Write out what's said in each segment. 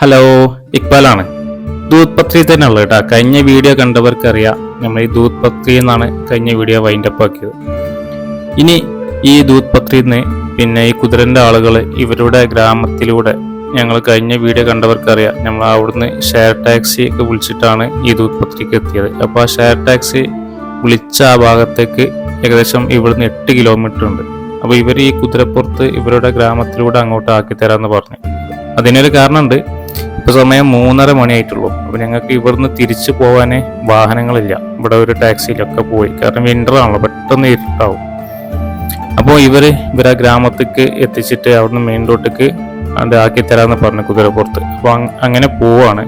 Hello ഇക്ബാലാണ്. ദൂത് പത്രി തന്നെ ഉള്ളത് കേട്ടോ. കഴിഞ്ഞ വീഡിയോ കണ്ടവർക്കറിയാം നമ്മൾ ഈ ദൂത് പത്രി എന്നാണ് കഴിഞ്ഞ വീഡിയോ വൈൻഡപ്പ് ആക്കിയത് ഇനി ഈ ദൂത് പത്രിന്ന് പിന്നെ ഈ കുതിരന്റെ ആളുകൾ ഇവരുടെ ഗ്രാമത്തിലൂടെ ഞങ്ങൾ കഴിഞ്ഞ വീഡിയോ കണ്ടവർക്കറിയാം. നമ്മൾ അവിടുന്ന് ഷെയർ ടാക്സി ഒക്കെ വിളിച്ചിട്ടാണ് ഈ ദൂത് പത്രിക്ക് എത്തിയത്. അപ്പോൾ ആ ഷെയർ ടാക്സി വിളിച്ച ആ ഭാഗത്തേക്ക് ഏകദേശം ഇവിടുന്ന് എട്ട് കിലോമീറ്റർ ഉണ്ട്. അപ്പോൾ ഇവർ ഈ കുതിരപ്പുറത്ത് ഇവരുടെ ഗ്രാമത്തിലൂടെ അങ്ങോട്ട് ആക്കി തരാമെന്ന് പറഞ്ഞു. അതിനൊരു കാരണമുണ്ട്. ഇപ്പൊ സമയം മൂന്നര മണിയായിട്ടുള്ളൂ. അപ്പൊ ഞങ്ങൾക്ക് ഇവിടുന്ന് തിരിച്ചു പോകാനേ വാഹനങ്ങളില്ല. ഇവിടെ ഒരു ടാക്സിയിലൊക്കെ പോയി. കാരണം വിന്റർ ആണല്ലോ പെട്ടെന്ന് ഇരുട്ടാവും. അപ്പോൾ ഇവർ ഇവരാ ഗ്രാമത്തേക്ക് എത്തിച്ചിട്ട് അവിടുന്ന് മെയിൻ റോട്ടിക്ക് അത് ആക്കി തരാമെന്ന് പറഞ്ഞു കുതിരപ്പുറത്ത്. അപ്പോൾ അങ്ങനെ പോവാണ്.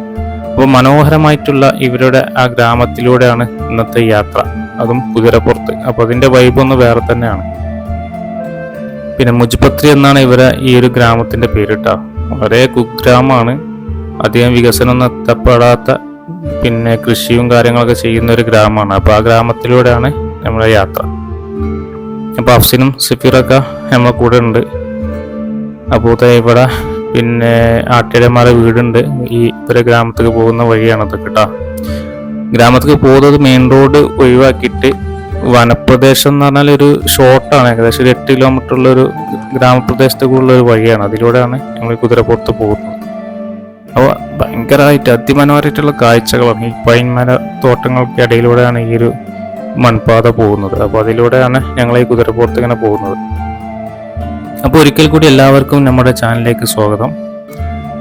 അപ്പോൾ മനോഹരമായിട്ടുള്ള ഇവരുടെ ആ ഗ്രാമത്തിലൂടെയാണ് ഇന്നത്തെ യാത്ര. അതും കുതിരപ്പുറത്ത്. അപ്പോൾ അതിന്റെ വൈബ് ഒന്ന് വേറെ തന്നെയാണ്. പിന്നെ മുജ്പത്രി എന്നാണ് ഇവരെ ഈ ഒരു ഗ്രാമത്തിന്റെ പേരിട്ട. വളരെ കുഗ്രാമമാണ്. അധികം വികസനമൊന്നും എത്തപ്പെടാത്ത പിന്നെ കൃഷിയും കാര്യങ്ങളൊക്കെ ചെയ്യുന്ന ഒരു ഗ്രാമമാണ്. അപ്പോൾ ആ ഗ്രാമത്തിലൂടെയാണ് നമ്മുടെ യാത്ര. അപ്പോൾ അഫ്സിനും സിഫിറൊക്കെ നമ്മളെ കൂടെ ഉണ്ട്. അപ്പോൾ ഇവിടെ പിന്നെ ആട്ടിടമാരുടെ വീടുണ്ട്. ഈ ഇവരെ ഗ്രാമത്തേക്ക് പോകുന്ന വഴിയാണ് അതൊക്കെ കേട്ടോ ഗ്രാമത്തേക്ക് പോകുന്നത് മെയിൻ റോഡ് ഒഴിവാക്കിയിട്ട് വനപ്രദേശം എന്ന് പറഞ്ഞാൽ ഒരു ഷോർട്ടാണ് ഏകദേശം ഒരു എട്ട് കിലോമീറ്റർ ഉള്ള ഒരു ഗ്രാമപ്രദേശത്തേക്കുള്ള ഒരു വഴിയാണ്. അതിലൂടെയാണ് ഞങ്ങൾ കുതിരപ്പുറത്ത് പോകുന്നത്. അപ്പോൾ ഭയങ്കരമായിട്ട് അതിമനോഹരമായിട്ടുള്ള കാഴ്ചകളാണ്. ഈ പൈൻമര തോട്ടങ്ങൾക്ക് ഇടയിലൂടെയാണ് ഈ ഒരു മൺപാത പോകുന്നത്. അപ്പോൾ അതിലൂടെയാണ് ഞങ്ങൾ ഈ കുതിരപ്പുറത്ത് ഇങ്ങനെ പോകുന്നത്. അപ്പോൾ ഒരിക്കൽ കൂടി എല്ലാവർക്കും നമ്മുടെ ചാനലിലേക്ക് സ്വാഗതം.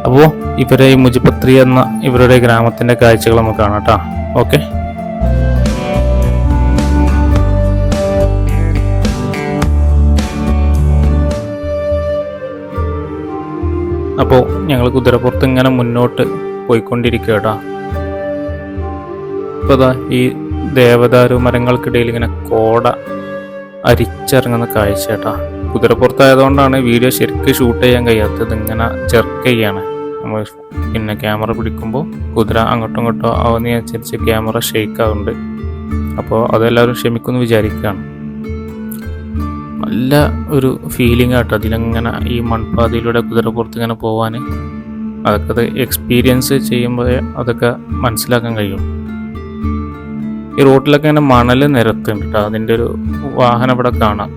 അപ്പോൾ ഇവരെ ഈ മുജിപത്രി എന്ന ഇവരുടെ ഗ്രാമത്തിന്റെ കാഴ്ചകൾ നമുക്ക് കാണാം കേട്ടോ. ഓക്കെ. അപ്പോൾ ഞങ്ങൾ കുതിരപ്പുറത്ത് ഇങ്ങനെ മുന്നോട്ട് പോയിക്കൊണ്ടിരിക്കുക ഇപ്പോൾ അതാ ഈ ദേവദാരു മരങ്ങൾക്കിടയിൽ ഇങ്ങനെ കോട അരിച്ചിറങ്ങുന്ന കാഴ്ച കേട്ടാ കുതിരപ്പുറത്തായതുകൊണ്ടാണ് വീഡിയോ ശരിക്കും ഷൂട്ട് ചെയ്യാൻ കഴിയാത്തത്. ഇങ്ങനെ ചെർക്ക് ചെയ്യാണ്. നമ്മൾ പിന്നെ ക്യാമറ പിടിക്കുമ്പോൾ കുതിര അങ്ങോട്ടും ഇങ്ങോട്ടോ ആവുന്നതിനനുസരിച്ച് ക്യാമറ ഷേക്ക് ആവുന്നുണ്ട് അപ്പോൾ അതെല്ലാവരും ക്ഷമിക്കുമെന്ന് വിചാരിക്കുകയാണ്. നല്ല ഒരു ഫീലിംഗ് ആട്ടോ അതിലങ്ങനെ ഈ മൺപാതയിലൂടെ കുതിരപ്പുറത്ത് ഇങ്ങനെ പോവാൻ അതൊക്കെ അത് എക്സ്പീരിയൻസ് ചെയ്യുമ്പോഴേ അതൊക്കെ മനസ്സിലാക്കാൻ കഴിയും. ഈ റോട്ടിലൊക്കെ ഇങ്ങനെ മണൽ നിരത്തുണ്ട് കേട്ടോ അതിന്റെ ഒരു വാഹനം ഇവിടെ കാണാം.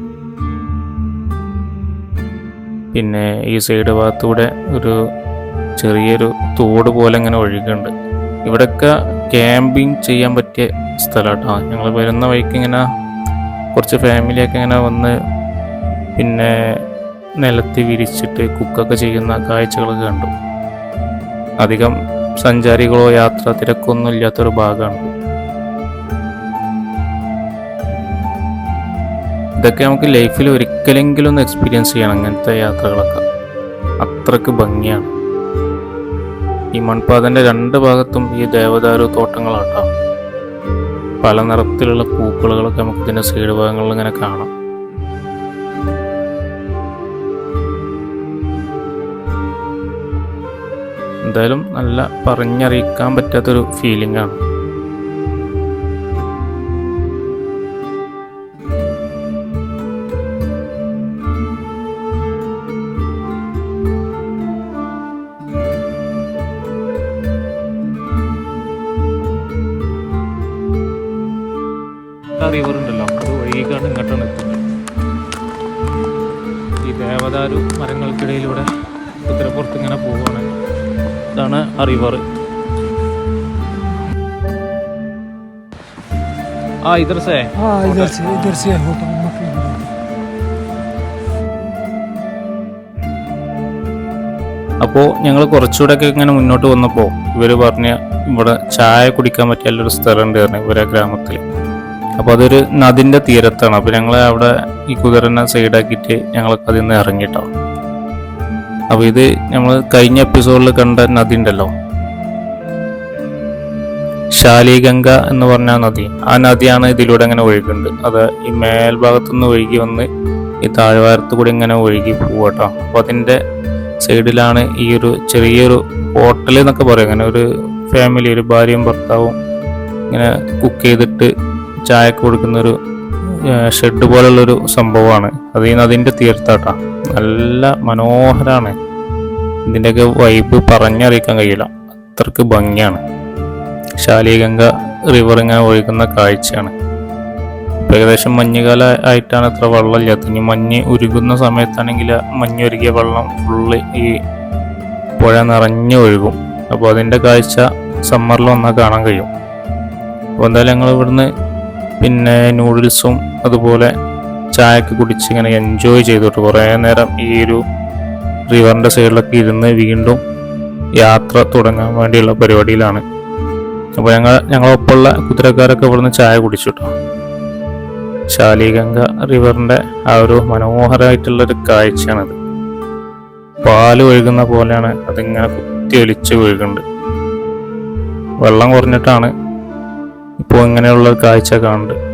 പിന്നെ ഈ സൈഡ് ഭാഗത്തൂടെ ഒരു ചെറിയൊരു തോട് പോലെ ഇങ്ങനെ ഒഴുകുന്നുണ്ട്. ഇവിടെയൊക്കെ ക്യാമ്പിങ് ചെയ്യാൻ പറ്റിയ സ്ഥലമാട്ടോ ഞങ്ങൾ വരുന്ന വഴിക്ക് ഇങ്ങനെ കുറച്ച് ഫാമിലിയൊക്കെ ഇങ്ങനെ വന്ന് പിന്നെ നിലത്തി വിരിച്ചിട്ട് കുക്കൊക്കെ ചെയ്യുന്ന കാഴ്ചകളൊക്കെ കണ്ടു. അധികം സഞ്ചാരികളോ യാത്ര തിരക്കൊന്നും ഇല്ലാത്തൊരു ഭാഗമാണ്. ഇതൊക്കെ നമുക്ക് ലൈഫിൽ ഒരിക്കലെങ്കിലും ഒന്ന് എക്സ്പീരിയൻസ് ചെയ്യണം അങ്ങനത്തെ യാത്രകളൊക്കെ. അത്രയ്ക്ക് ഭംഗിയാണ്. ഈ മൺപാതന്റെ രണ്ട് ഭാഗത്തും ഈ ദേവദാരു തോട്ടങ്ങളാട്ടാം. പല നിറത്തിലുള്ള പൂക്കളുകളൊക്കെ നമുക്ക് ഇതിന്റെ സൈഡ് ഭാഗങ്ങളിൽ ഇങ്ങനെ കാണാം. എന്തായാലും നല്ല പറഞ്ഞറിയിക്കാൻ പറ്റാത്തൊരു ഫീലിംഗ് ആണ്. Aa İdris'e. Aa İdris'e, İdris'e oldu. അപ്പോൾ ഞങ്ങൾ കുറച്ചുകൂടെയൊക്കെ ഇങ്ങനെ മുന്നോട്ട് വന്നപ്പോൾ ഇവർ പറഞ്ഞ ഇവിടെ ചായ കുടിക്കാൻ പറ്റിയ നല്ലൊരു സ്ഥലമുണ്ട് പറഞ്ഞു ഇവരെ ഗ്രാമത്തിൽ അപ്പോൾ അതൊരു നദിന്റെ തീരത്താണ് അപ്പോൾ ഞങ്ങൾ അവിടെ ഈ കുതിരനെ സൈഡാക്കിയിട്ട് ഞങ്ങൾക്ക് അതിൽ നിന്ന് ഇറങ്ങിയിട്ടോ അപ്പോൾ ഇത് നമ്മൾ കഴിഞ്ഞ എപ്പിസോഡിൽ കണ്ട നദി ഉണ്ടല്ലോ ശാലിഗംഗ എന്ന് പറഞ്ഞ നദി. ആ നദിയാണ് ഇതിലൂടെ അങ്ങനെ ഒഴുകുന്നത്. അത് ഈ മേൽഭാഗത്തുനിന്ന് ഒഴുകി വന്ന് ഈ താഴ്വാരത്ത് കൂടി ഇങ്ങനെ ഒഴുകി പോവട്ടോ അപ്പോൾ അതിന്റെ സൈഡിലാണ് ഈ ഒരു ചെറിയൊരു ഹോട്ടൽ എന്നൊക്കെ പറയും. അങ്ങനെ ഒരു ഫാമിലി ഒരു ഭാര്യയും ഭർത്താവും ഇങ്ങനെ കുക്ക് ചെയ്തിട്ട് ചായക്ക് കൊടുക്കുന്ന ഒരു ഷെഡ് പോലുള്ളൊരു സംഭവമാണ്. അത് ഈ നദിന്റെ തീർത്ഥാട്ടാ നല്ല മനോഹരമാണ് ഇതിന്റെയൊക്കെ വൈബ് പറഞ്ഞറിയിക്കാൻ കഴിയില്ല. അത്രയ്ക്ക് ഭംഗിയാണ്. ശാലിഗംഗ റിവർ ഇങ്ങനെ ഒഴുകുന്ന കാഴ്ചയാണ്. ഏകദേശം മഞ്ഞുകാല ആയിട്ടാണ് അത്ര വെള്ളമില്ലാത്തത് ഇനി മഞ്ഞ് ഉരുകുന്ന സമയത്താണെങ്കിൽ മഞ്ഞുരുകിയ വെള്ളം ഫുള്ള് ഈ പുഴ നിറഞ്ഞു ഒഴുകും. അപ്പോൾ അതിന്റെ കാഴ്ച സമ്മറിൽ വന്നാൽ കാണാൻ കഴിയും. അപ്പോൾ എന്തായാലും ഞങ്ങൾ ഇവിടുന്ന് പിന്നെ നൂഡിൽസും അതുപോലെ ചായയൊക്കെ കുടിച്ച് ഇങ്ങനെ എൻജോയ് ചെയ്തിട്ട്. കുറേ നേരം ഈ ഒരു റിവറിന്റെ സൈഡിലൊക്കെ ഇരുന്ന് വീണ്ടും യാത്ര തുടങ്ങാൻ വേണ്ടിയുള്ള പരിപാടിയിലാണ്. അപ്പോൾ ഞങ്ങൾ ഞങ്ങളൊപ്പമുള്ള കുതിരക്കാരൊക്കെ ഇവിടുന്ന് ചായ കുടിച്ചു കേട്ടോ ശാലിഗംഗ റിവറിന്റെ ആ ഒരു മനോഹരമായിട്ടുള്ളൊരു കാഴ്ചയാണത്. പാൽ ഒഴുകുന്ന പോലെയാണ് അതിങ്ങനെ കുത്തി ഒലിച്ച് ഒഴുകുന്നുണ്ട് വെള്ളം കുറഞ്ഞിട്ടാണ് ഇപ്പോൾ ഇങ്ങനെയുള്ള കാഴ്ച കാണുന്നുണ്ട്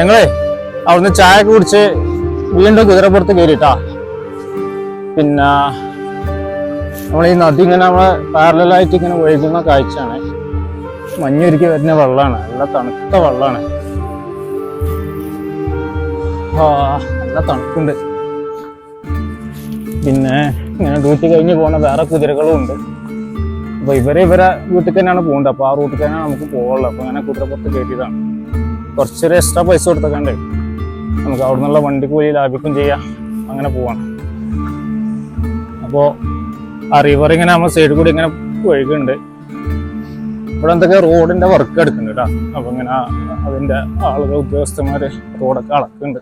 ഞങ്ങളെ അവിടുന്ന് ചായ കുടിച്ച് വീണ്ടും കുതിരപ്പുറത്ത് കയറിട്ടാ പിന്നെ നമ്മൾ ഈ നദി ഇങ്ങനെ നമ്മളെ പാരലായിട്ട് ഇങ്ങനെ ഒഴുകുന്ന കാഴ്ചയാണ്. മഞ്ഞൊരുക്കി വരുന്ന വെള്ളമാണ്. നല്ല തണുത്ത വെള്ളമാണ്. ആ നല്ല തണുപ്പുണ്ട്. പിന്നെ ഇങ്ങനെ ഡ്യൂട്ടി കഴിഞ്ഞ് പോകുന്ന വേറെ കുതിരകളും ഉണ്ട്. അപ്പൊ ഇവരെ ഇവരെ വീട്ടിൽ തന്നെയാണ് പോകുന്നത് അപ്പൊ ആ റൂട്ടിൽ തന്നെയാണ് നമുക്ക് പോകുള്ളത് അപ്പൊ അങ്ങനെ കുതിരപ്പുറത്ത് കയറ്റിയതാണ് കുറച്ചൊരു എക്സ്ട്രാ പൈസ കൊടുത്തൊക്കെ നമുക്ക് അവിടെ നിന്നുള്ള വണ്ടി കൂലി ലാഭിക്കും ചെയ്യാം. അങ്ങനെ പോവാണ്. അപ്പോൾ ആ റിവർ ഇങ്ങനെ നമ്മൾ സൈഡിൽ കൂടി ഇങ്ങനെ ഒഴുകുന്നുണ്ട്. ഇവിടെ എന്തൊക്കെ റോഡിന്റെ വർക്ക് എടുക്കുന്നുണ്ട് കേട്ടോ അപ്പം ഇങ്ങനെ അതിന്റെ ആളുകൾ ഉദ്യോഗസ്ഥന്മാർ റോഡൊക്കെ അളക്കുന്നുണ്ട്.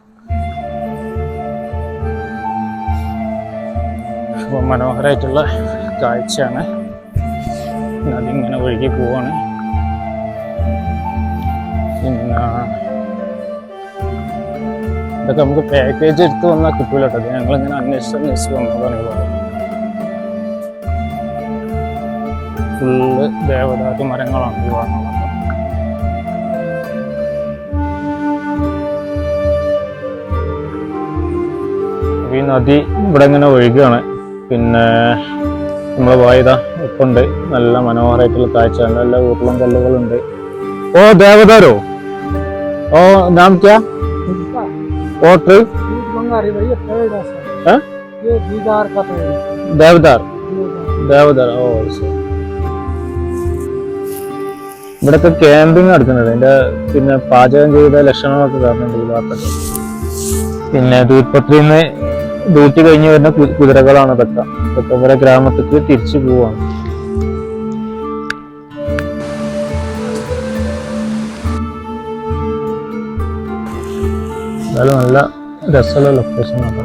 അപ്പോൾ മനോഹരമായിട്ടുള്ള കാഴ്ചയാണ്. നദി ഇങ്ങനെ ഒഴുകി പോവാണ്. പിന്നെ ഇതൊക്കെ നമുക്ക് പാക്കേജ് എടുത്ത് വന്നാൽ കിട്ടൂല കേട്ടോ ഞങ്ങളിങ്ങനെ അന്വേഷിച്ച് അന്വേഷിച്ച് വന്നതാണ് പറയുന്നത്. ഫുള്ള് ദേവദാരു മരങ്ങളാണ് ഈ വന്നത് ഈ നദി ഇവിടെ ഇങ്ങനെ ഒഴുകുകയാണ് പിന്നെ നമ്മൾ പോയതാ ഉപ്പുണ്ട് നല്ല മനോഹരമായിട്ടുള്ള കാഴ്ച. നല്ല ഊർളം കല്ലുകളുണ്ട്. ഓ ദേവതാരോ ओ नाम क्या ओट बंगारी भाई पेड़ है सर हाँ? ये दीदार का पेड़ है देवदार ദേവദാർ ഓ ശരി ഇവിടൊക്കെ ക്യാമ്പിങ് നടക്കുന്നുണ്ട് അതിന്റെ പിന്നെ പാചകം ചെയ്ത ലക്ഷണങ്ങളൊക്കെ കാണുന്നുണ്ട് ഈ ഭാഗത്തൊക്കെ പിന്നെ ദൂത്പത്രിയിൽ നിന്ന് ഡ്യൂട്ടി കഴിഞ്ഞ് വരുന്ന കു- കുതിരകളാണ് ഇതൊക്കെ ഇതൊക്കെ ഇവരെ ഗ്രാമത്തിലേക്ക് തിരിച്ചു പോവാണ് എന്തായാലും നല്ല രസമുള്ള ലൊക്കേഷൻ ആണ്.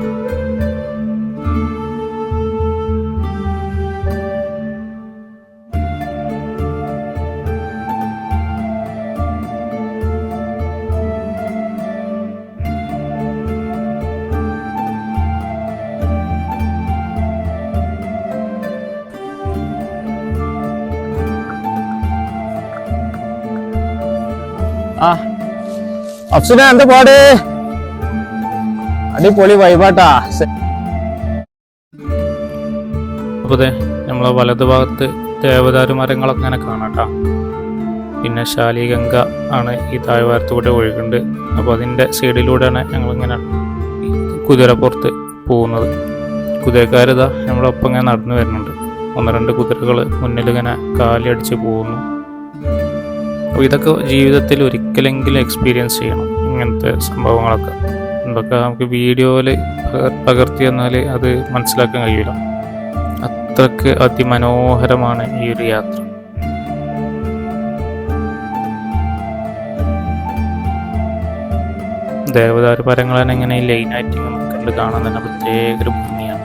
ആ. അഫ്സുന എന്താ പാട്? അടിപൊളി വൈബാട്ടാ. അപ്പോൾ അതെ നമ്മളെ വലതുഭാഗത്ത് ദേവദാരു മരങ്ങളൊക്കെ ഇങ്ങനെ കാണാട്ടാ. പിന്നെ ശാലിഗംഗ ആണ് ഈ താഴ്വാരത്തൂടെ ഒഴുകുന്നുണ്ട് അപ്പോൾ അതിന്റെ സൈഡിലൂടെയാണ് ഞങ്ങളിങ്ങനെ കുതിരപ്പുറത്ത് പോകുന്നത്. കുതിരക്കാരിതാ നമ്മളൊപ്പം ഇങ്ങനെ നടന്നു വരുന്നുണ്ട്. ഒന്ന് രണ്ട് കുതിരകൾ മുന്നിൽ ഇങ്ങനെ കാലടിച്ച് പോകുന്നു. അപ്പോൾ ഇതൊക്കെ ജീവിതത്തിൽ ഒരിക്കലെങ്കിലും എക്സ്പീരിയൻസ് ചെയ്യണം ഇങ്ങനത്തെ സംഭവങ്ങളൊക്കെ. എന്തൊക്കെ നമുക്ക് വീഡിയോയിൽ പകർത്തി തന്നാൽ അത് മനസ്സിലാക്കാൻ കഴിയില്ല അത്രയ്ക്ക് അതിമനോഹരമാണ് ഈ ഒരു യാത്ര. പരങ്ങളാണ് എങ്ങനെ ഇങ്ങനെ ലൈനായിട്ട് കണ്ട് കാണാൻ തന്നെ പ്രത്യേക ഒരു ഭംഗിയാണ്.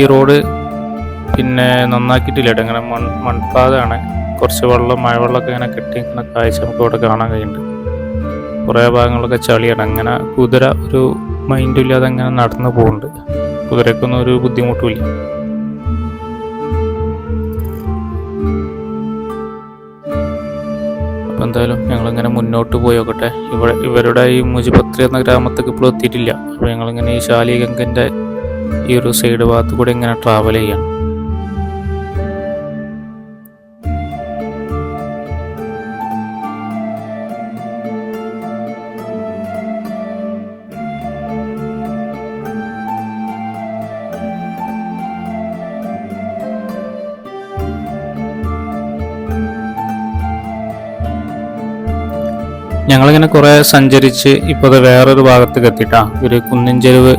ഈ റോഡ് പിന്നെ നന്നാക്കിയിട്ടില്ല ഇടങ്ങനെ മൺ മൺപാതയാണ്. കുറച്ച് വെള്ളം മഴവെള്ളമൊക്കെ ഇങ്ങനെ കെട്ടി നിൽക്കുന്ന കാഴ്ച നമുക്ക് ഇവിടെ കാണാൻ കഴിയുന്നുണ്ട്. കുറേ ഭാഗങ്ങളൊക്കെ ചളിയാണ്. അങ്ങനെ കുതിര ഒരു മൈൻഡും ഇല്ലാതെ അങ്ങനെ നടന്നു പോകുന്നുണ്ട്. കുതിരക്കൊന്നും ഒരു ബുദ്ധിമുട്ടുമില്ല. അപ്പോൾ എന്തായാലും ഞങ്ങളിങ്ങനെ മുന്നോട്ട് പോയി നോക്കട്ടെ ഇവിടെ ഇവരുടെ ഈ മുജിപത്രി എന്ന ഗ്രാമത്തേക്ക് ഇപ്പോഴും എത്തിയിട്ടില്ല. അപ്പോൾ ഞങ്ങളിങ്ങനെ ഈ ശാലികങ്കന്റെ ഈ ഒരു സൈഡ് ഭാഗത്ത് കൂടെ ഇങ്ങനെ ട്രാവൽ ചെയ്യാം. ഞങ്ങളിങ്ങനെ കുറേ സഞ്ചരിച്ച് ഇപ്പോൾ വേറൊരു ഭാഗത്തേക്ക് എത്തിയിട്ടാ. ഒരു കുന്നിൻ ചെരുവ്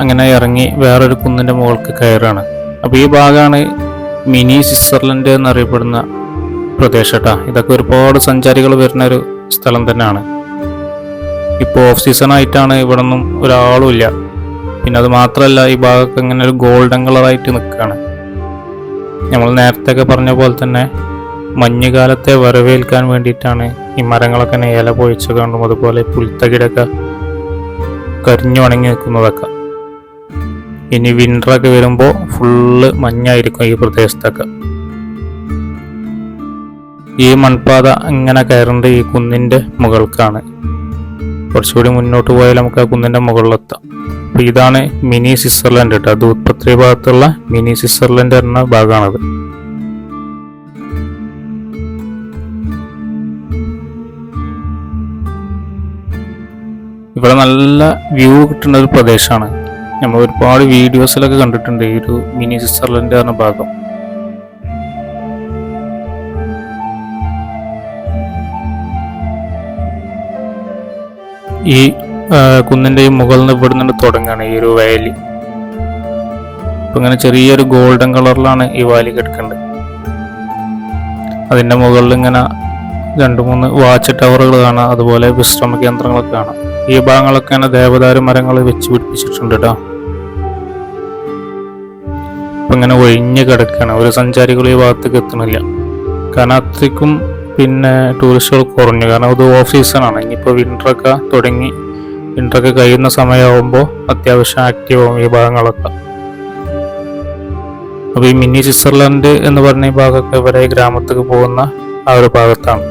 അങ്ങനെ ഇറങ്ങി വേറൊരു കുന്നിന്റെ മുകൾക്ക് കയറാണ്. അപ്പോൾ ഈ ഭാഗമാണ് മിനി സ്വിറ്റ്സർലൻഡ് എന്നറിയപ്പെടുന്ന പ്രദേശം ട്ടാ ഇതൊക്കെ ഒരുപാട് സഞ്ചാരികൾ വരുന്ന ഒരു സ്ഥലം തന്നെയാണ് ഇപ്പോൾ ഓഫ് സീസൺ ആയിട്ടാണ് ഇവിടെ ഒന്നും ഒരാളും ഇല്ല. പിന്നെ അത് മാത്രമല്ല ഈ ഭാഗമൊക്കെ ഇങ്ങനെ ഒരു ഗോൾഡൻ കളറായിട്ട് നിൽക്കുകയാണ് നമ്മൾ നേരത്തെ ഒക്കെ പറഞ്ഞ പോലെ തന്നെ മഞ്ഞുകാലത്തെ വരവേൽക്കാൻ വേണ്ടിയിട്ടാണ് ഈ മരങ്ങളൊക്കെ ഇല പൊഴിച്ച് കാണും അതുപോലെ പുൽത്തകിടൊക്കെ കരിഞ്ഞു ഉണങ്ങി നിൽക്കുന്നതൊക്കെ. ഇനി വിന്ററൊക്കെ വരുമ്പോൾ ഫുള്ള് മഞ്ഞായിരിക്കും ഈ പ്രദേശത്തൊക്കെ. ഈ മൺപാത ഇങ്ങനെ കയറേണ്ട ഈ കുന്നിന്റെ മുകൾക്കാണ്. കുറച്ചുകൂടി മുന്നോട്ട് പോയാൽ നമുക്ക് ആ കുന്നിന്റെ മുകളിലെത്താം. അപ്പോൾ ഇതാണ് മിനി സ്വിറ്റ്സർലൻഡ് കേട്ടോ. അത് ഭാഗത്തുള്ള മിനി സ്വിറ്റ്സർലൻഡ് എന്ന ഭാഗമാണത്. ഇവിടെ നല്ല വ്യൂ കിട്ടുന്ന ഒരു പ്രദേശമാണ്. നമ്മൾ ഒരുപാട് വീഡിയോസിലൊക്കെ കണ്ടിട്ടുണ്ട് ഈ ഒരു മിനി സ്വിറ്റ്സർലൻഡ് എന്ന ഭാഗം. ഈ കുന്നിന്റെ മുകളിൽ നിന്ന് ഇവിടെ നിന്ന് തുടങ്ങുകയാണ് ഈ ഒരു വയലി അപ്പം ഇങ്ങനെ ചെറിയൊരു ഗോൾഡൻ കളറിലാണ് ഈ വാലി കിടക്കുന്നത് അതിന്റെ മുകളിൽ ഇങ്ങനെ രണ്ട് മൂന്ന് വാച്ച് ടവറുകൾ കാണാം. അതുപോലെ വിശ്രമ കേന്ദ്രങ്ങളൊക്കെ കാണാം. ഈ ഭാഗങ്ങളൊക്കെ തന്നെ ദേവദാരു മരങ്ങൾ വെച്ച് പിടിപ്പിച്ചിട്ടുണ്ട് കേട്ടോ ഇങ്ങനെ ഒഴിഞ്ഞ് കിടക്കുകയാണ് ഒരു സഞ്ചാരികൾ ഈ ഭാഗത്തേക്ക് എത്തണില്ല കാരണം അത്രയ്ക്കും പിന്നെ ടൂറിസ്റ്റുകൾ കുറഞ്ഞു. കാരണം ഇത് ഓഫ് സീസണാണ് ഇനിയിപ്പോൾ വിന്ററൊക്കെ തുടങ്ങി. വിന്ററൊക്കെ കഴിയുന്ന സമയമാകുമ്പോൾ അത്യാവശ്യം ആക്റ്റീവ് ആവും ഈ ഭാഗങ്ങളൊക്കെ. അപ്പോൾ ഈ മിനി സ്വിറ്റ്സർലൻഡ് എന്ന് പറഞ്ഞ ഈ ഭാഗമൊക്കെ ഇവരെ ഗ്രാമത്തേക്ക് പോകുന്ന ആ ഒരു ഭാഗത്താണ്.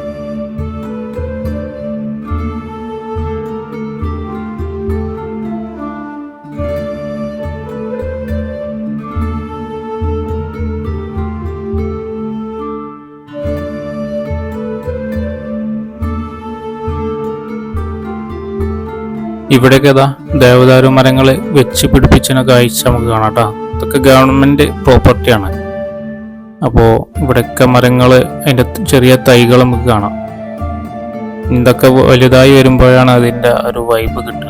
ഇവിടെയൊക്കെ ഇതാ ദേവദാരു മരങ്ങൾ വെച്ച് പിടിപ്പിച്ചതിനെ കാഴ്ച നമുക്ക് കാണാം കേട്ടോ. ഇതൊക്കെ ഗവൺമെന്റ് പ്രോപ്പർട്ടിയാണ് അപ്പോൾ ഇവിടെയൊക്കെ മരങ്ങൾ അതിന്റെ ചെറിയ തൈകൾ നമുക്ക് കാണാം. ഇതൊക്കെ വലുതായി വരുമ്പോഴാണ് അതിന്റെ ഒരു വൈബ് കിട്ടൽ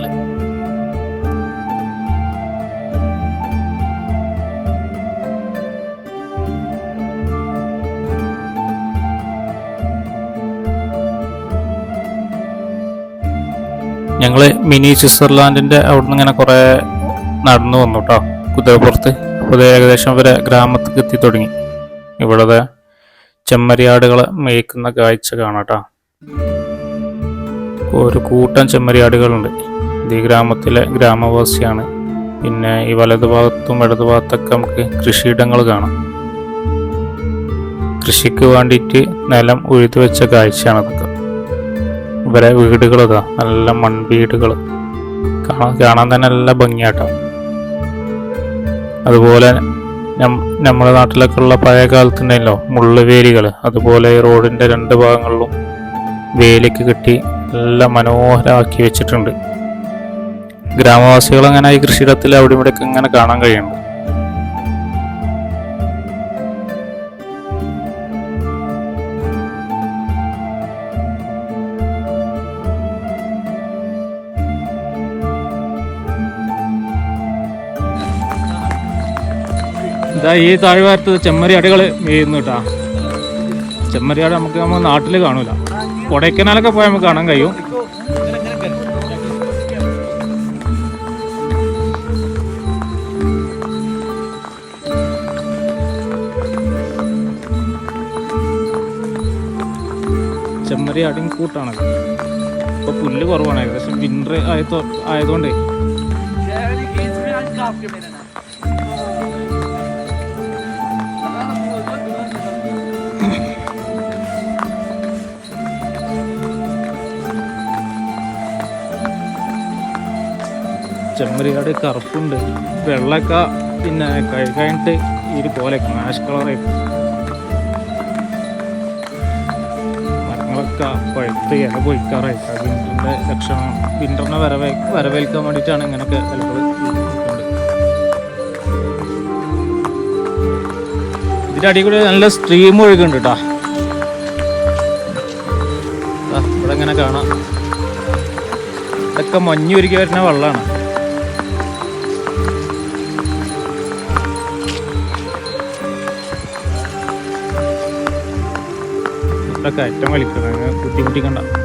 ഞങ്ങൾ മിനി സ്വിറ്റ്സർലാൻഡിന്റെ അവിടെ നിന്ന് ഇങ്ങനെ കുറേ നടന്നു വന്നു കേട്ടോ കുതിരപ്പുറത്ത്. അപ്പോൾ ഏകദേശം വരെ ഗ്രാമത്തേക്ക് എത്തി തുടങ്ങി. ഇവിടെ ചെമ്മരിയാടുകളെ മേയ്ക്കുന്ന കാഴ്ച കാണാം കേട്ടോ ഒരു കൂട്ടം ചെമ്മരിയാടുകളുണ്ട്. ഇത് ഈ ഗ്രാമത്തിലെ ഗ്രാമവാസിയാണ്. പിന്നെ ഈ വലതുഭാഗത്തും ഭാഗത്തും ഇടതു ഭാഗത്തൊക്കെ നമുക്ക് കൃഷിയിടങ്ങൾ കാണാം. കൃഷിക്ക് വേണ്ടിയിട്ട് നിലം ഉഴുതുവെച്ച കാഴ്ചയാണ് ഇതൊക്കെ ഇവരെ വീടുകൾ ഇതാ. നല്ല മൺവീടുകൾ കാണാൻ കാണാൻ തന്നെ നല്ല ഭംഗിയാട്ടോ. അതുപോലെ നമ്മുടെ നാട്ടിലൊക്കെ ഉള്ള പഴയ കാലത്തുണ്ടല്ലോ മുള്ളുവേലികൾ അതുപോലെ റോഡിന്റെ രണ്ട് ഭാഗങ്ങളിലും വേലിക്ക് കെട്ടി നല്ല മനോഹരമാക്കി വെച്ചിട്ടുണ്ട്. ഗ്രാമവാസികൾ അങ്ങനെ ഈ കൃഷിയിടത്തിൽ അവിടെ ഇവിടെയൊക്കെ ഇങ്ങനെ കാണാൻ കഴിയുന്നുണ്ട്. ഇതാ ഈ താഴ്വാരത്ത് ചെമ്മരിയാടുകൾ ചെയ്യുന്നു കേട്ടാ ചെമ്മരിയാട് നമുക്ക് നമ്മൾ നാട്ടിൽ കാണൂല. കൊടൈക്കനാലൊക്കെ പോയാൽ നമുക്ക് കാണാൻ കഴിയും. ചെമ്മരിയാടും കൂട്ടാണത് ഇപ്പൊ പുല്ല് കുറവാണ്. ഏകദേശം വിന്റർ ആയതോ ആയതുകൊണ്ടേ. ചെമ്മരിയാട് കറുപ്പുണ്ട്. വെള്ളക്ക പിന്നെ കഴുകാനിട്ട് ഒരു പോലെ ആഷ് കളറായി മരങ്ങളൊക്കെ പഴുത്ത് ഇല പൊഴിക്കാറായി വിന്ററിന്റെ ലക്ഷണം വിന്ററിനെ വരവേ വരവേൽക്കാൻ വേണ്ടിയിട്ടാണ് ഇങ്ങനെയൊക്കെ ചിലപ്പോൾ ഇതിന്റെ അടിയിൽ നല്ല സ്ട്രീം ഒഴുകുന്നുണ്ട് കേട്ടോ ഇവിടെ ഇങ്ങനെ കാണാം. ഇതൊക്കെ മഞ്ഞുരുക്കി വരുന്ന വെള്ളമാണ്. ഏറ്റവും വലിക്കുന്നത്. അങ്ങനെ ബുദ്ധിമുട്ടിക്കണ്ട.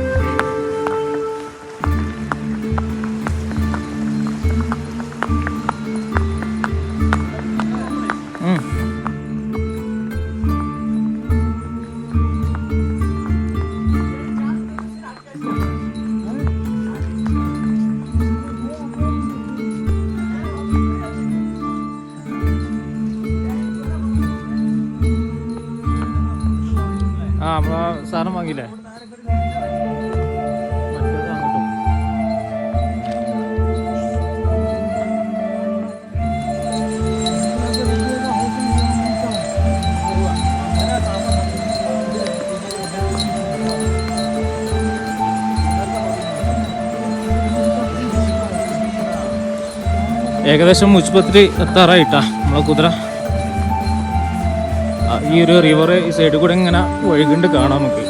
സാധനം വാങ്ങിയില്ലേ? ഏകദേശം മുച്ചുപത്രി എത്താറായിട്ടാ നമ്മളെ കുതിര. ഈ ഒരു റിവർ ഈ സൈഡിൽ കൂടെ ഇങ്ങനെ ഒഴുകുണ്ട് കാണാം നമുക്ക്.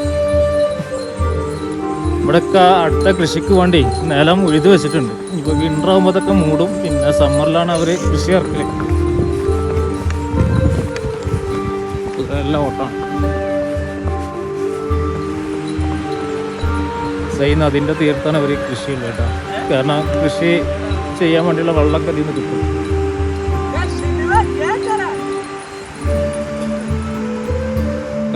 ഇവിടെയൊക്കെ അടുത്ത കൃഷിക്ക് വേണ്ടി നിലം ഉഴുതു വെച്ചിട്ടുണ്ട്. ഇപ്പോൾ വിന്റർ ആകുമ്പോഴത്തൊക്കെ മൂടും. പിന്നെ സമ്മറിലാണ് അവർ കൃഷി ഇറക്കൽ. എല്ലാം ഓട്ടമാണ്. സൈ അതിന്റെ തീർത്താണ് അവർ കൃഷിയുള്ളത് കേട്ടോ. കാരണം കൃഷി ചെയ്യാൻ വേണ്ടിയുള്ള വെള്ളമൊക്കെ അതിൽ കിട്ടും.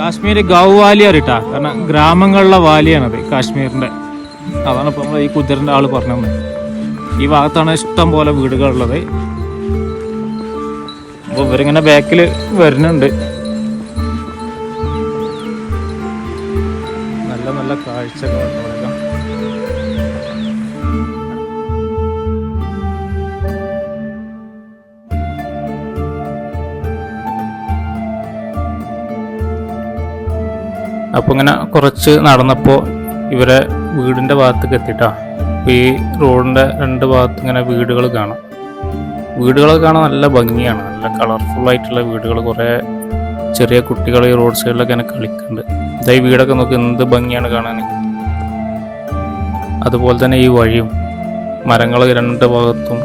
കാശ്മീർ ഗൗ വാലി അറിയിട്ടാ കാരണം ഗ്രാമങ്ങളിലെ വാലിയാണത് കാശ്മീരിന്റെ. അതാണ് ഇപ്പം നമ്മൾ ഈ കുതിരന്റെ ആൾ പറഞ്ഞത്. ഈ ഭാഗത്താണ് ഇഷ്ടം പോലെ വീടുകളുള്ളത് അപ്പൊ ഇവരിങ്ങനെ ബാക്കിൽ വരുന്നുണ്ട്. നല്ല നല്ല കാഴ്ചകൾ അപ്പോൾ ഇങ്ങനെ കുറച്ച് നടന്നപ്പോൾ ഇവരെ വീടിന്റെ ഭാഗത്തേക്ക് അപ്പോൾ ഈ റോഡിന്റെ രണ്ട് ഭാഗത്ത് ഇങ്ങനെ വീടുകൾ കാണാം. വീടുകളൊക്കെ കാണാൻ നല്ല ഭംഗിയാണ്. നല്ല കളർഫുൾ ആയിട്ടുള്ള വീടുകൾ കുറേ ചെറിയ കുട്ടികൾ ഈ റോഡ് സൈഡിലൊക്കെ ഇങ്ങനെ കളിക്കുന്നുണ്ട് ഇതായി വീടൊക്കെ നോക്കി എന്ത് ഭംഗിയാണ് കാണാൻ അതുപോലെ തന്നെ ഈ വഴിയും മരങ്ങൾ രണ്ട് ഭാഗത്തും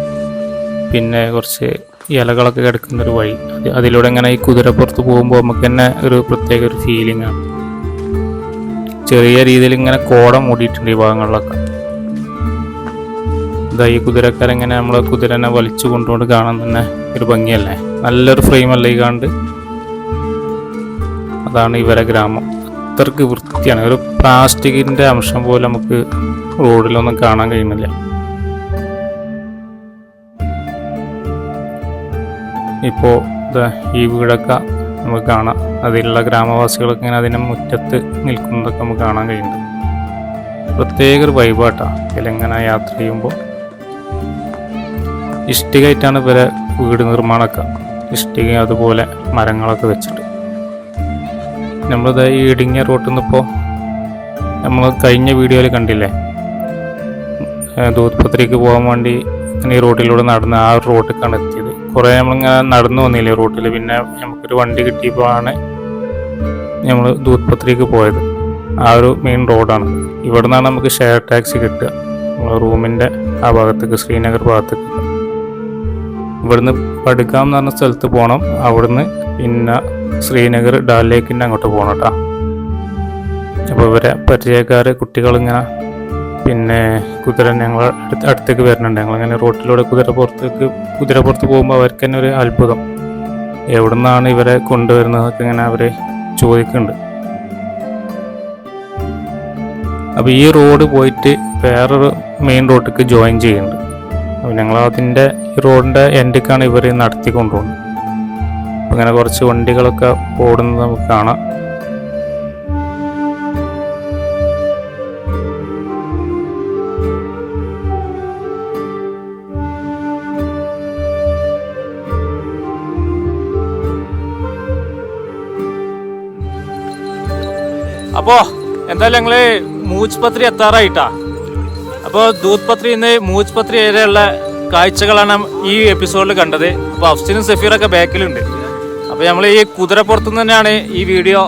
പിന്നെ കുറച്ച് ഇലകളൊക്കെ കിടക്കുന്ന ഒരു വഴി അതിലൂടെ ഇങ്ങനെ ഈ കുതിരപ്പുറത്ത് പോകുമ്പോൾ നമുക്ക് തന്നെ ഒരു പ്രത്യേക ഒരു ഫീലിംഗ് ആണ് ചെറിയ രീതിയിൽ ഇങ്ങനെ കോട മൂടിയിട്ടുണ്ട് ഈ ഭാഗങ്ങളിലൊക്കെ. ഇതായി ഈ കുതിരക്കാരെങ്ങനെ നമ്മൾ കുതിരനെ വലിച്ചു കൊണ്ടുകൊണ്ട് കാണാൻ തന്നെ ഒരു ഭംഗിയല്ലേ? നല്ലൊരു ഫ്രെയിം അല്ലേ ഈ കാണണ്ട്? അതാണ് ഇവരെ ഗ്രാമം. അത്രയ്ക്ക് വൃത്തിയാണ്. ഒരു പ്ലാസ്റ്റിക്കിന്റെ അംശം പോലെ നമുക്ക് റോഡിലൊന്നും കാണാൻ കഴിയുന്നില്ല. ഇപ്പോൾ ഈ വീടൊക്കെ നമുക്ക് കാണാം. അതിലുള്ള ഗ്രാമവാസികളൊക്കെ ഇങ്ങനെ അതിനെ മുറ്റത്ത് നിൽക്കുന്നതൊക്കെ നമുക്ക് കാണാൻ കഴിയുന്നുണ്ട്. പ്രത്യേക ഒരു വൈബാട്ടാണ് തെലങ്കാന യാത്ര ചെയ്യുമ്പോൾ. ഇഷ്ടികയായിട്ടാണ് ഇവരെ വീട് നിർമ്മാണമൊക്കെ. ഇഷ്ടിക അതുപോലെ മരങ്ങളൊക്കെ വെച്ചിട്ട്. നമ്മളിത് ഈ ഇടുങ്ങിയ റോട്ടിൽ നിന്നിപ്പോൾ നമ്മൾ കഴിഞ്ഞ വീഡിയോയിൽ കണ്ടില്ലേ? ദൂത്പത്രിക്ക് പോകാൻ വേണ്ടി ഈ റോഡിലൂടെ നടന്ന് ആ ഒരു റോട്ടിലേക്കാണ് എത്തിയത്. കുറേ നമ്മളിങ്ങനെ നടന്നു വന്നില്ലേ റൂട്ടിൽ പിന്നെ നമുക്കൊരു വണ്ടി കിട്ടിയപ്പോഴാണ് നമ്മൾ ദൂത്പത്രിക്ക് പോയത്. ആ ഒരു മെയിൻ റോഡാണ് ഇവിടെ നിന്നാണ് നമുക്ക് ഷെയർ ടാക്സി കിട്ടുക. നമ്മൾ റൂമിന്റെ ആ ഭാഗത്തേക്ക് ശ്രീനഗർ ഭാഗത്തേക്ക്. ഇവിടുന്ന് പടുക്കാം എന്ന് പറഞ്ഞ സ്ഥലത്ത് പോകണം അവിടുന്ന് പിന്നെ ശ്രീനഗർ ഡാൽ ലേക്കിന്റെ അങ്ങോട്ട് പോകണം കേട്ടോ. അപ്പോൾ ഇവരെ പരിചയക്കാർ കുട്ടികളിങ്ങനെ പിന്നെ കുതിര ഞങ്ങൾ അടുത്ത് അടുത്തേക്ക് വരുന്നുണ്ട്. ഞങ്ങളങ്ങനെ റോട്ടിലൂടെ കുതിര പുറത്തേക്ക് കുതിര പുറത്ത് പോകുമ്പോൾ അവർക്ക് തന്നെ ഒരു അത്ഭുതം. എവിടെ നിന്നാണ് ഇവരെ കൊണ്ടുവരുന്നതൊക്കെ ഇങ്ങനെ അവർ ചോദിക്കുന്നുണ്ട്. അപ്പോൾ ഈ റോഡ് പോയിട്ട് വേറൊരു മെയിൻ റോഡിലേക്ക് ജോയിൻ ചെയ്യുന്നുണ്ട്. അപ്പോൾ ഞങ്ങൾ അതിന്റെ റോഡിന്റെ എൻഡിക്കാണ് ഇവർ നടത്തി കൊണ്ടുപോകുന്നത് അങ്ങനെ കുറച്ച് വണ്ടികളൊക്കെ ഓടുന്നത് നമുക്ക് കാണാം. അപ്പോ എന്തായാലും ഞങ്ങൾ മൂച്ച് പത്രി എത്താറായിട്ടാ. അപ്പോൾ ദൂത് പത്രി ഇന്ന് മൂച്ച് പത്രി വരെയുള്ള കാഴ്ചകളാണ് ഈ എപ്പിസോഡിൽ കണ്ടത്. അപ്പോൾ അഫ്സിനും സഫീറൊക്കെ ബാക്കിലുണ്ട്. അപ്പോൾ നമ്മൾ ഈ കുതിരപ്പുറത്തു തന്നെയാണ് ഈ വീഡിയോ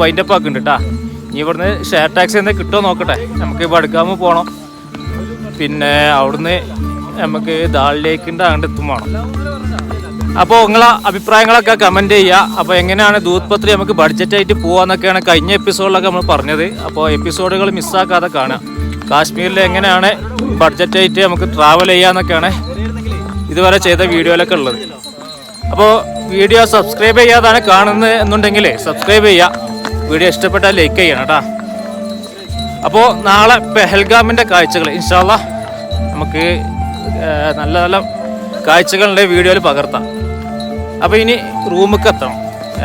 വൈൻഡപ്പ് ആക്കുന്നുണ്ട് കേട്ടാ ഇനി ഇവിടുന്ന് ഷെയർ ടാക്സി എന്തെങ്കിലും കിട്ടുമോ നോക്കട്ടെ. നമുക്ക് ബടുക്കാമ് പോകണം പിന്നെ അവിടുന്ന് നമുക്ക് ദാളിലേക്കിന്റെ അങ്ങോട്ട് എത്തും വേണം. അപ്പോൾ നിങ്ങളെ അഭിപ്രായങ്ങളൊക്കെ കമന്റ് ചെയ്യുക. അപ്പോൾ എങ്ങനെയാണ് ദൂത് പത്രി നമുക്ക് ബഡ്ജറ്റായിട്ട് പോകാമെന്നൊക്കെയാണ് കഴിഞ്ഞ എപ്പിസോഡിലൊക്കെ നമ്മൾ പറഞ്ഞത്. അപ്പോൾ എപ്പിസോഡുകൾ മിസ്സാക്കാതെ കാണുക. കാശ്മീരിൽ എങ്ങനെയാണ് ബഡ്ജറ്റായിട്ട് നമുക്ക് ട്രാവൽ ചെയ്യാമെന്നൊക്കെയാണ് ഇതുവരെ ചെയ്ത വീഡിയോയിലൊക്കെ ഉള്ളത്. അപ്പോൾ വീഡിയോ സബ്സ്ക്രൈബ് ചെയ്യാതാണ് കാണുന്നത് എന്നുണ്ടെങ്കിൽ സബ്സ്ക്രൈബ് ചെയ്യുക. വീഡിയോ ഇഷ്ടപ്പെട്ടാൽ ലൈക്ക് ചെയ്യണം കേട്ടോ. അപ്പോൾ നാളെ പെഹൽഗാമിന്റെ കാഴ്ചകൾ. ഇൻഷാല്ല നമുക്ക് നല്ല നല്ല കാഴ്ചകളുടെ വീഡിയോയിൽ പകർത്താം. അപ്പോൾ ഇനി റൂമിലേക്ക് എത്തണം.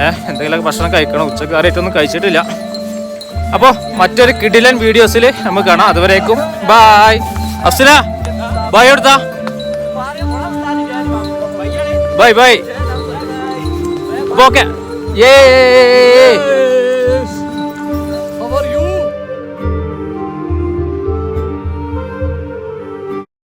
ഏഹ് എന്തെങ്കിലുമൊക്കെ ഭക്ഷണം കഴിക്കണം. ഉച്ചയ്ക്ക് കാര്യമായിട്ടൊന്നും കഴിച്ചിട്ടില്ല. അപ്പോൾ മറ്റൊരു കിടിലൻ വീഡിയോസിൽ നമുക്ക് കാണാം. അതുവരേക്കും ബായ്. അഫ്സിന ബായ് എടുത്താ. Bye bye okay. ഏ